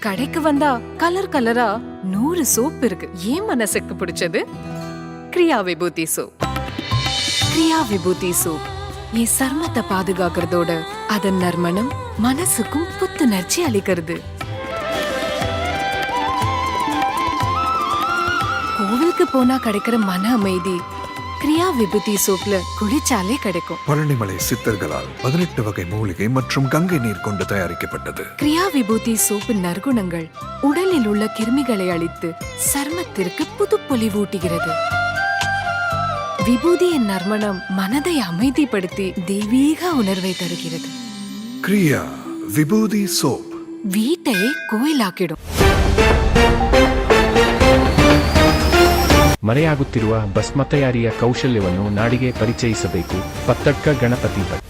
கடைக்கு வந்தா கலர் கலரா நூறு சோப் இருக்கு. ஏன் மனசுக்கு பிடிச்சது? கிரியா விபூதி சோப். கிரியா விபூதி சோப். என் சர்மத்தை பாதுகாக்கிறதோட அதன் நறுமணம் மனசுக்கும் புத்துணர்ச்சி அளிக்கிறது. கோவிலுக்கு போனா கிடைக்கிற மன அமைதி கிரியா விபூதி சோப்ல குளிச்சாலே கிடைக்கும். பழனிமலை சித்தர்களால் பதினெட்டு வகை மூலிகை மற்றும் கங்கை நீர் கொண்டு தயாரிக்கப்பட்டது. கிரியா விபூதி சோப்பு நற்குணங்கள் உடலில் உள்ள கிருமிகளை அழித்து சர்மத்திற்கு புதுப்பொலிவூட்டுகிறது. விபூதியின் நறுமணம் மனதை அமைதிப்படுத்தி தெய்வீக உணர்வை தருகிறது. கிரியா விபூதி சோப். வீட்டையே கோயிலாக்கிடும். ಮರೆಯಾಗುತ್ತಿರುವ ಭಸ್ಮತಯಾರಿಯ ಕೌಶಲ್ಯವನ್ನು ನಾಡಿಗೆ ಪರಿಚಯಿಸಬೇಕು. ಪತ್ತಡ್ಕ ಗಣಪತಿ ಭಟ್.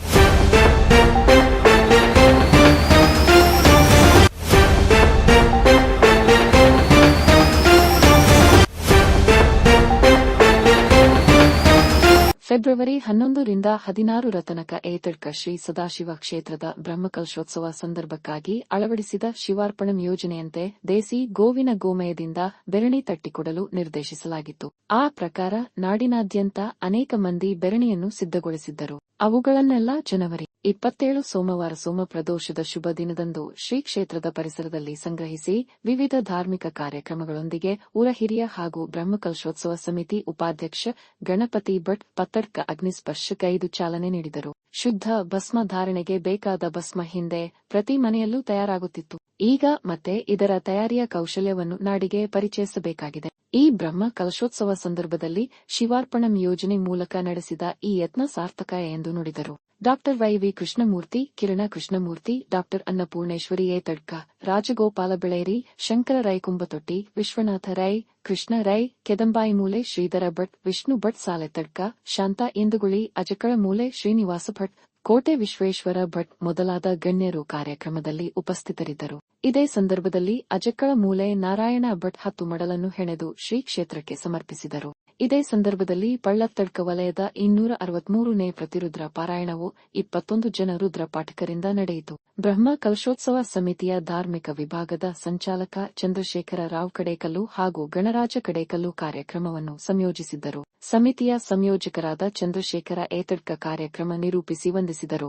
ಫೆಬ್ರವರಿ ಹನ್ನೊಂದರಿಂದ ಹದಿನಾರರ ತನಕ ಏತಡ್ಕ ಶ್ರೀ ಸದಾಶಿವ ಕ್ಷೇತ್ರದ ಬ್ರಹ್ಮಕಲಶೋತ್ಸವ ಸಂದರ್ಭಕ್ಕಾಗಿ ಅಳವಡಿಸಿದ ಶಿವಾರ್ಪಣಂ ಯೋಜನೆಯಂತೆ ದೇಸಿ ಗೋವಿನ ಗೋಮಯದಿಂದ ಬೆರಣಿ ತಟ್ಟಿಕೊಡಲು ನಿರ್ದೇಶಿಸಲಾಗಿತ್ತು. ಆ ಪ್ರಕಾರ ನಾಡಿನಾದ್ಯಂತ ಅನೇಕ ಮಂದಿ ಬೆರಣಿಯನ್ನು ಸಿದ್ಧಗೊಳಿಸಿದ್ದರು. ಅವುಗಳನ್ನೆಲ್ಲ ಜನವರಿ ಇಪ್ಪತ್ತೇಳು ಸೋಮವಾರ ಸೋಮ ಪ್ರದೋಷದ ಶುಭ ದಿನದಂದು ಶ್ರೀ ಕ್ಷೇತ್ರದ ಪರಿಸರದಲ್ಲಿ ಸಂಗ್ರಹಿಸಿ ವಿವಿಧ ಧಾರ್ಮಿಕ ಕಾರ್ಯಕ್ರಮಗಳೊಂದಿಗೆ ಊರಹಿರಿಯ ಹಾಗೂ ಬ್ರಹ್ಮಕಲಶೋತ್ಸವ ಸಮಿತಿ ಉಪಾಧ್ಯಕ್ಷ ಗಣಪತಿ ಭಟ್ ಪತ್ತಡ್ಕ ಅಗ್ನಿಸ್ಪರ್ಶಕೈದು ಚಾಲನೆ ನೀಡಿದರು. ಶುದ್ಧ ಭಸ್ಮ ಧಾರಣೆಗೆ ಬೇಕಾದ ಭಸ್ಮ ಹಿಂದೆ ಪ್ರತಿ ಮನೆಯಲ್ಲೂ ತಯಾರಾಗುತ್ತಿತ್ತು. ಈಗ ಮತ್ತೆ ಇದರ ತಯಾರಿಯ ಕೌಶಲ್ಯವನ್ನು ನಾಡಿಗೆ ಪರಿಚಯಿಸಬೇಕಾಗಿದೆ. ಈ ಬ್ರಹ್ಮ ಕಲಶೋತ್ಸವ ಸಂದರ್ಭದಲ್ಲಿ ಶಿವಾರ್ಪಣಂ ಯೋಜನೆ ಮೂಲಕ ನಡೆಸಿದ ಈ ಯತ್ನ ಸಾರ್ಥಕ ಎಂದು ನುಡಿದರು. Doctor Y V Krishnamurthy, Kirana Krishnamurthy doctor Annapoorneshwari A Thadka, Rajagopala Beleri, Shankara Rai Kumbathotti, Vishwanatha Rai, Krishna Rai, Kedambayi Moole Sridhara Bhat, Vishnu Bhat ಸಾಲೆ ತಡ್ಕ, ಶಾಂತಾ ಇಂದುಗುಳಿ, ಅಜಕಳ ಮೂಲೆ ಶ್ರೀನಿವಾಸ ಭಟ್ ಕೋಟೆ ವಿಶ್ವೇಶ್ವರ ಭಟ್ ಮೊದಲಾದ ಗಣ್ಯರು ಕಾರ್ಯಕ್ರಮದಲ್ಲಿ ಉಪಸ್ಥಿತರಿದ್ದರು. ಇದೇ ಸಂದರ್ಭದಲ್ಲಿ ಅಜಕ್ಕಳ ಮೂಲೆ ನಾರಾಯಣ ಭಟ್ ಹತ್ತು ಮಡಲನ್ನು ಹೆಣೆದು ಶ್ರೀ ಕ್ಷೇತ್ರಕ್ಕೆ ಸಮರ್ಪಿಸಿದರು. ಇದೇ ಸಂದರ್ಭದಲ್ಲಿ ಪಳ್ಳತ್ತಡ್ಕ ವಲಯದ ಇನ್ನೂರ ಅರವತ್ಮೂರನೇ ಪ್ರತಿರುದ್ರ ಪಾರಾಯಣವು ಇಪ್ಪತ್ತೊಂದು ಜನ ರುದ್ರ ಪಾಠಕರಿಂದ ನಡೆಯಿತು. ಬ್ರಹ್ಮ ಕಲಶೋತ್ಸವ ಸಮಿತಿಯ ಧಾರ್ಮಿಕ ವಿಭಾಗದ ಸಂಚಾಲಕ ಚಂದ್ರಶೇಖರ ರಾವ್ ಕಡೇಕಲ್ಲು ಹಾಗೂ ಗಣರಾಜ ಕಡೇಕಲ್ಲು ಕಾರ್ಯಕ್ರಮವನ್ನು ಸಂಯೋಜಿಸಿದ್ದರು. ಸಮಿತಿಯ ಸಂಯೋಜಕರಾದ ಚಂದ್ರಶೇಖರ ಏತಡ್ಕ ಕಾರ್ಯಕ್ರಮ ನಿರೂಪಿಸಿ ವಂದಿಸಿದರು.